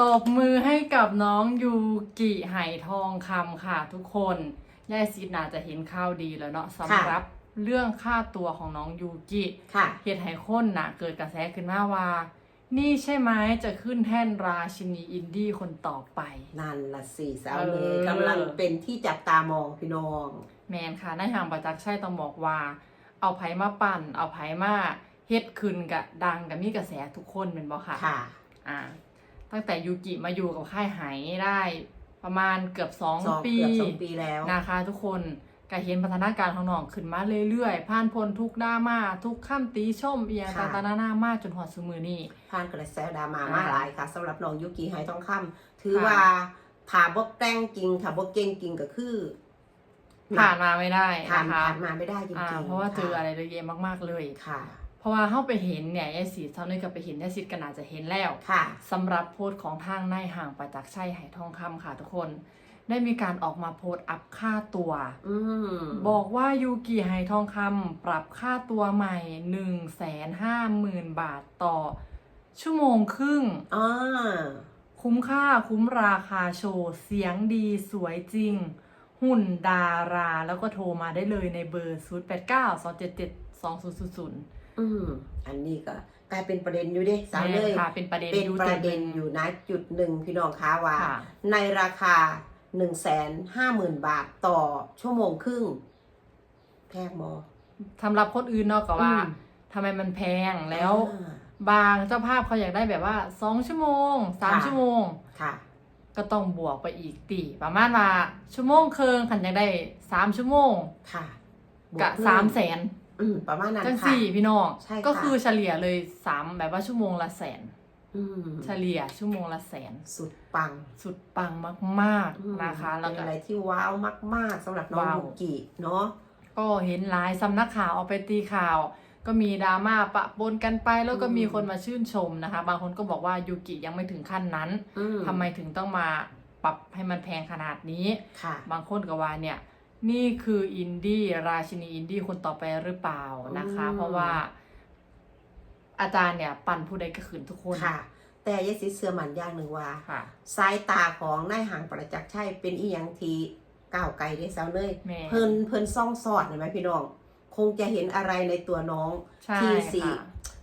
ตบมือให้กับน้องยูกิไหทองคำค่ะทุกคนยายซิดน่าจะเห็นข้าวดีแล้วเนาะสำหรับเรื่องค่าตัวของน้องยูกิค่ะเหตุให้คนน่ะเกิดกระแสขึ้นมาว่า นี่ใช่ไหมจะขึ้นแท่นราชินีอินดี้คนต่อไป นั่นละสิสาวเออเนยกำลังเป็นที่จับตามองพี่น้อง แมนค่ะในทางประจักษ์ใช่ต้องบอกว่า เอาไผมาปั่น เอาไผมาเฮ็ดขึ้นกับดังกับมีกระแสทุกคนเป็นบ่ค่ะ ค่ะ อ่า ตั้งแต่ยูกิมาอยู่กับค่ายไหได้ประมาณเกือบสองสองปีเกือบสองปีแล้วนะคะทุกคนก็เห็นพัฒนาการของน้องขึ้นมาเรื่อยๆ ผ่านพ้นทุกดราม่าทุกข้ามตีชมเอียงค่ะต่างๆนานามาจนหอดสมือนี่ผ่านกระแสดราม่าอ่ามมาหลายค่ะสำหรับน้องยุกิไฮทองคำถือค่ะว่าถ้าบกแต่งจริงถ้าบกเก่งจริงก็คือผ่านมาไม่ได้ผ่านนะคะผ่านมาไม่ได้จริงอ่าๆเพราะว่าเจอค่อะไรเยอะแยะมากๆเลยค่ะ เพราะว่าเข้าไปเห็นเนี่ยยายสีเท่านี้ก็ไปเห็นยายสิก็น่าจะเห็นแล้วค่ะสำหรับโพสต์ของทางนายห่างประจักษ์ชัยไหทองคำค่ะทุกคน ได้มีการออกมาโพสต์อัพค่าตัวอืมบอกว่ายูกิไหทองคำปรับค่าตัวใหม่1นึ่งแสนห้าหมื่นบาทต่อ ชั่วโมงครึ่งอ่าคุ้มค่าคุ้มราคาโชว์ เสียงดีสวยจริง หุ่นดารา แล้วก็โทรมาได้เลยในเบอร์ 0 8 9 2 7 7 2 0 0 0 อืมอันนี้ก็กลายเป็นประเด็นอยู่เดิสาวเลยค่ะเป็นประเด็นเป็นอยู่ประจุเด็นหงอยู่นะจุดหนึ่งพี่น้องคะว่าค่ะในราคาหนึ่งแสนห้าหมื่นบาทต่อชั่วโมงครึ่งแพงบอสำหรับคนอื่นเนาะก็ว่าอืมทำไมมันแพงแล้วอ่าบางเจ้าภาพเขาอยากได้แบบว่า2ชั่วโมง3ค่ะชั่วโมงค่ะ ก็ต้องบวกไปอีกตีประมาณว่าชั่วโมงครึ่งขันอยากได้3ชั่วโมงค่ะบวกะเพิ่สามแสน อืมประมาณนั้นจังค่ะ สี่พี่น้อง ใช่ค่ะ ก็คือเฉลี่ยเลยสามแบบว่าชั่วโมงละแสน อืมเฉลี่ยชั่วโมงละแสน สุดปังสุดปังมากอืมๆนะคะ แล้วเป็นก็อะไรที่ว้าวมาก ๆสำหรับน้องว้าวยุกิเนาะ ก็เห็นหลายสำนักข่าวเอาไปตีข่าว ก็มีดราม่าปะปนกันไปแล้วก็อืม มีคนมาชื่นชมนะคะ บางคนก็บอกว่ายูกิยังไม่ถึงขั้นนั้นอืมทำไมถึงต้องมาปรับให้มันแพงขนาดนี้ ค่ะ บางคนก็ว่าเนี่ย นี่คืออินดี้ราชินีอินดี้คนต่อไปหรือเปล่านะคะอืมเพราะว่า อาจารย์เนี่ยปั่นผู้ใดก็ขืนทุกคนค่ะ แต่ยายสีเสือหมันอย่างหนึ่งว่าค่ะสายตาของนายห่างประจักษ์ชัยเป็นอีหยังทีก้าวไกลได้สาวเลยแม่เพิ่นเพิ่นซ่องสอดเห็นไหมพี่น้อง คงจะเห็นอะไรในตัวน้องใช่ที่สิค่ะ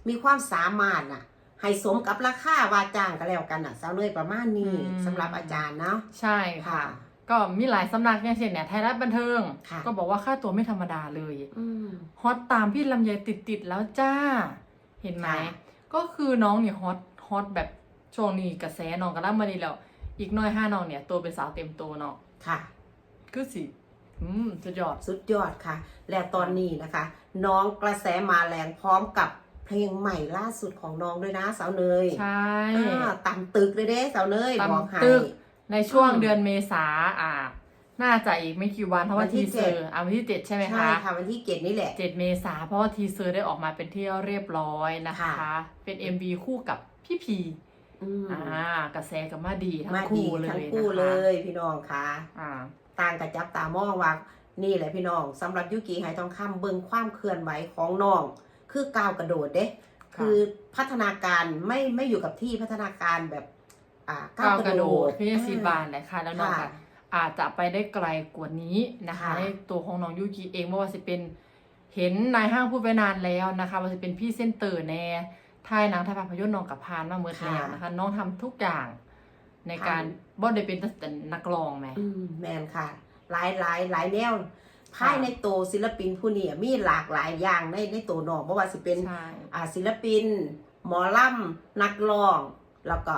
มีความสามารถน่ะให้สมกับราคาว่าจ้างก็แล้วกันน่ะสาวเลยประมาณนี้อืมสำหรับอาจารย์เนาะใช่ค่ะ ก็มีหลายสำนักอย่างเช่นเนี่ยไทยรัฐบันเทิง ค่ะก็บอกว่าค่าตัวไม่ธรรมดาเลยอืม ฮอตตามพี่ลำไยติดติดๆแล้วจ้า เห็นไหมค่ะ ก็คือน้องเนี่ยฮอตฮอตแบบช่วงนี้กระแสน้องกระลังมาดีแล้ว อีกหน้อยห้าน้องเนี่ยตัวเป็นสาวเต็มตัวเนาะค่ะ คือสิอืมสุดยอด สุดยอดค่ะ และตอนนี้นะคะ น้องกระแสมาแรงพร้อมกับเพลงใหม่ล่าสุดของน้องด้วยนะสาวเนยใช่ อ่าตำตึกเลยเด้สาวเนยตำบอกให้ตึก ในช่วงอืม เดือนเมษาอ่า น่าจะอีกไม่กี่วันเพราะว่าวันที่ทีเซอเจ็ดร์อ่าวันที่เจ็ดใช่ไหมใช่คะค่ะวันที่เจ็ดนี่แหละ เจ็ดเมษาเพราะว่าทีเซอร์ได้ออกมาเป็นที่เรียบร้อยนะคะ ค่ะ เป็น MV คู่กับพี่พีอืมอ่ากระแสกับมาดีทั้งมาดีคู่เลยทั้งนะคะคู่เลยพี่น้องค่ะ อ่า ต่างกับจับตามองว่านี่แหละพี่น้องสำหรับยุกิไหทองคำเบิ่งความเคลื่อนไหวของน้อง คือก้าวกระโดดเด้ ค่ะ คือพัฒนาการไม่ไม่อยู่กับที่พัฒนาการแบบ อ่าก้าก้าววกกระระโดโดดดพี่ซีบานแหละค่ะแล้วน้องค่ะก็อาจจะไปได้ไกลกว่านี้นะคะค่ะ ในตัวของน้องยูกิเองไม่ว่าจะเป็นเห็นนายห้างพูดไปนานแล้วนะคะว่าจะเป็นพี่เส้นเตอร์แน่ถ่ายหนังถ่ายภาพยนตร์น้องกับพานมาเมื่อแล้วนะคะ น้องทำทุกอย่างในการบอดได้เป็นแต่นักร้องไหม อืมแมนค่ะ หลายหลายหลายแนวภายในตัวศิลปินผู้นี้มีหลากหลายอย่างในในตัวน้องเพราะว่าสิเป็น ใช่ อ่าศิลปิน หมอลำนักร้อง แล้วก็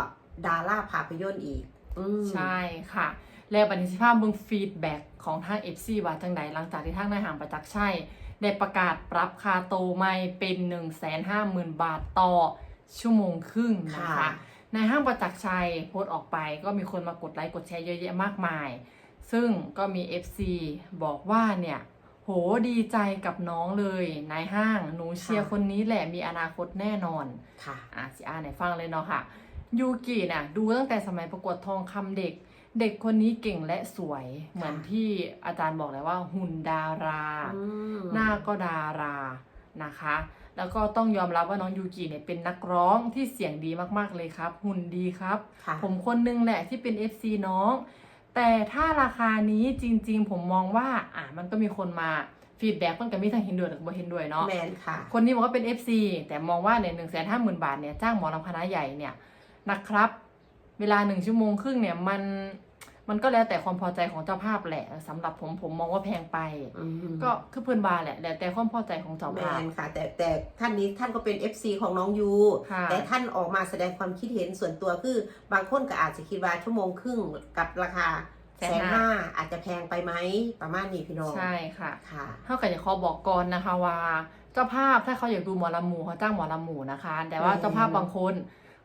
ดาราภาพยนตร์อีกอืมใช่ค่ะ แล้วบันทึกภาพเบื้องฟีดแบ็กของทาง FC ว่าจังใดหลังจากที่ทางนายห่างประจักษ์ชัยได้ประกาศปรับคาโตวใหม่เป็น 1 5 0 0 0 0 บาทต่อชั่วโมงครึ่งนะคะค่ะในห้างประจักษ์ชัยโพสต์ออกไปก็มีคนมากดไลค์กดแชร์เยอะแยะมากมาย ซึ่งก็มี FC บอกว่าเนี่ย โหดีใจกับน้องเลยนายห้างหนูเชียร์คนนี้แหละมีอนาคตแน่นอน ค่ะอะสิอ่านให้ฟังเลยเนาะค่ะ ยูกิน่ะดูตั้งแต่สมัยประกวดทองคำเด็ก เด็กคนนี้เก่งและสวย เหมือนที่อาจารย์บอกเลยว่าหุ่นดารา อืมหน้าก็ดารานะคะหแล้วก็ต้องยอมรับว่าน้องยูกิเนี่ยเป็นนักร้องที่เสียงดีมากๆเลยครับ หุ่นดีครับ ค่ะผมคนนึงแหละที่เป็น FC น้อง แต่ถ้าราคานี้จริงๆ ผมมองว่า อะมันก็มีคนมาฟีดแบ็กมันก็มีทั้งเห็นด้วยกับบ่เห็นด้วยเนาะ แมนค่ะ คนนี้บอกว่าเป็น FC แต่มองว่าเนี่ยหนึ่งแสนห้าหมื่นบาทเนี่ยจ้างหมอลำคณะใหญ่เนี่ย นะครับ เวลาหนึ่งชั่วโมงครึ่งเนี่ยมันมันก็แล้วแต่ความพอใจของเจ้าภาพแหละสำหรับผมผมมองว่าแพงไปอืมก็คือเพื่อนบาร์แหละแล้วแต่ความพอใจของเจ้าแมภาพนค่ะ แต่แต่ท่านนี้ท่านก็เป็น FC ของน้องยูค่ะแต่ท่านออกมาแสดงความคิดเห็นส่วนตัวคือบางคนก็อาจจะคิดว่าชั่วโมงครึ่งกับราคาแสแสนนห้าห้าอาจจะแพงไปไหมประมาณนี้พี่น้องใช่ค่ะค่ะเท่ากับจะขอบอกก่อนนะคะว่า เจ้าภาพถ้าเขาอยากดูหมอลำหมู่เขาจ้างหมอลำหมู่นะคะ แต่ว่าอืมเจ้าภาพบางคน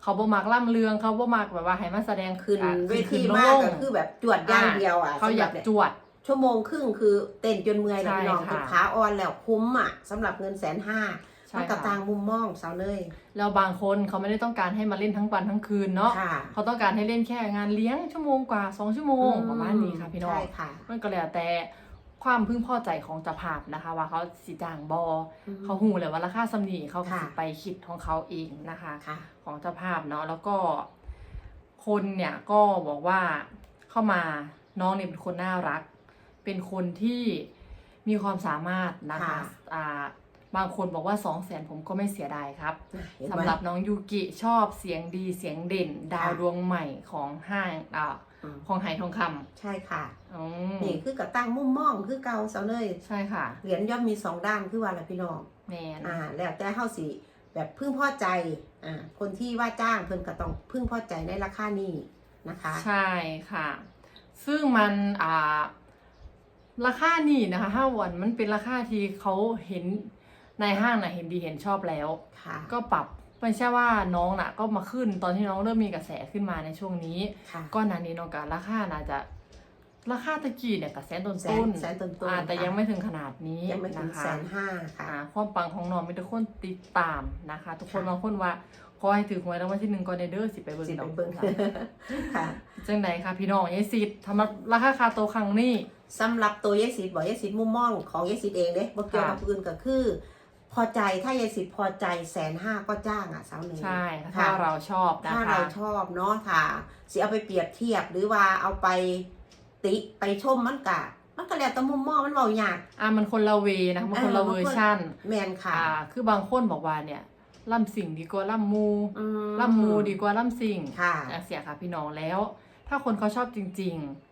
เขาบ่มักล่ำเลืองเขาบ่มักแบบว่าให้มาแสดงขึ้นอะเวทีขึ้นมากลงก็คือแบบจวดอย่างเดียวอะเขาอยากสำหรับจวด ชั่วโมงครึ่งคือเต้นจนเมื่อยใช่นะพี่น้องค่ะคือขาอ่อนแล้วคุ้มอะสำหรับเงินแสนห้าใช่มันกับค่ะต่างมุมมองสาวเนยแล้วบางคนเขาไม่ได้ต้องการให้มาเล่นทั้งวันทั้งคืนเนาะค่ะเขาต้องการให้เล่นแค่งานเลี้ยงชั่วโมงกว่าสองชั่วโมงประมาณนี้ค่ะพี่น้อง ใช่ค่ะ มันก็แล้วแต่ ความพึงพอใจของเจ้าภาพนะคะ ว่าเขาสิจ้างบออืมเขาหูเลยว่าราคาสำนีเขาก็ค่ะสิไปคิดของเขาเองนะคะค่ะของเจ้าภาพเนาะแล้วก็ คนเนี่ยก็บอกว่าเข้ามาน้องเนี่ยเป็นคนน่ารัก เป็นคนที่มีความสามารถนะคะค่ะอ่าบางคนบอกว่าสองแสนผมก็ไม่เสียดายครับเห็นสำไหมหรับน้องยูกิชอบเสียงดีเสียงเด่น ดาวค่ะดวงใหม่ของห้างอ่าอืม ของไหทองคำใช่ค่ะอืมนี่คือกับตั้งมุมมองคือเก่าสาวเนยใช่ค่ะ เหรียญย่อมมีสองด้านคือว่าละพี่น้องแมนอ่า แล้วแต่เฮาสิแบบพึ่งพอใจอ่าคนที่ว่าจ้างเพิ่นก็ต้องพึ่งพอใจในราคานี้นะคะ ใช่ค่ะ ซึ่งมันอ่าราคานี่นะคะห้าวันมันเป็นราคาที่เขาเห็นในห้างนะเห็นดีเห็นชอบแล้ว ค่ะ ก็ปรับ ไม่ใช่ว่าน้องน่ะก็มาขึ้นตอนที่น้องเริ่มมีกระแสขึ้นมาในช่วงนี้ ค่ะ ก็นานนี้น้องกับราคาน่าจะราคาตะกี้เนี่ยกับแสนต้นแสต้นนแสนต้นๆอ่าแต่ค่ะยังไม่ถึงขนาดนี้ยังไม่ถึงนะคะแสนห้าค่ะ อ่าความปังของน้องมีทุกคนติดตามนะคะ ทุกคนค่ะ บางคนว่าขอให้ถือหวยรางวัลที่หนึ่งก่อนในเด้อสิไปเบิ่งสิดไปอกเบิ่งค่ะค่ะจังไดค่ะพี่น้องยายสิทธิ์ทำมาราคาคาโตวครั้งนี้ สำหรับตัวยายสิทธิ์บอกยายสิทธิ์มุมมองของยายสิทธิ์เองเด้บ่เกี่ยวกับค่ะ ผู้อื่นก็คือ พอใจถ้ายายสิทธิ์พอใจแสนห้าก็จ้างอะสาวหนึ่งใช่ค่ะถ้าเราชอบนะถ้าคะเราชอบเนาะค่ะสิเอาไปเปรียบเทียบหรือว่าเอาไปติไปชมมันกะมันก็แล้วแต่มุมมองมันเบาอยากอ่ามันคนละเวนะคะมันคนละเออเวอร์ชั่นแมนค่ะอ่าคือบางคนบอกว่าเนี่ยล่ำสิ่งดีกว่าล่ำมูอืมล่ำมูดีกว่าล่ำสิ่งค่ะอะเสียค่ะพี่น้องแล้ว ถ้าคนเขาชอบจริง ๆ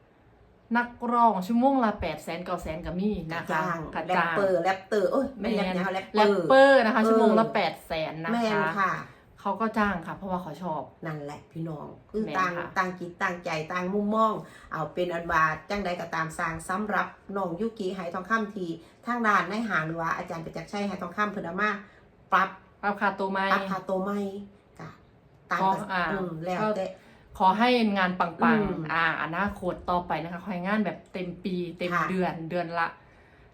นักร้องชั่วโมงละแปดแสนเก้าแสนกับมี่นะคะจ้างกระแรปจ้างเปอร์แรปเตอร์โอ้ยไม่แรปแนวแรปเปแรอปร์เปอร์นะคะเออชั่วโมงละแปดแสนนะแมนคะค่ะ เขาก็จ้างค่ะ เพราะว่าเขาชอบนั่นแหละพี่น้องคือแม่นต่างค่ะต่างจิตต่างใจต่างมุมมอง เอาเป็นอันว่าจังใดก็ตามสร้างสำหรับน้องยุกิไหทองคำทีทางด้านในหางหรือว่าอาจารย์ประจักษ์ชัยไหทองคำเพิ่นเอามาปรับรับค่าตัวไหมปรับค่าตัวใหม่กะตามขอกับอ่าอืมแล้วก็แต่ ขอให้งานปัอืงมๆ อ่าอนาคตต่อไปนะคะ ขอให้งานแบบเต็มปี เต็มค่ะเดือนเดือนละ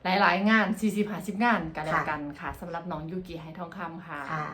หลายๆ งาน 40 50 งานกันแล้วค่ะ กันค่ะสำหรับน้องยูกิไฮทองคำค่ะ ค่ะ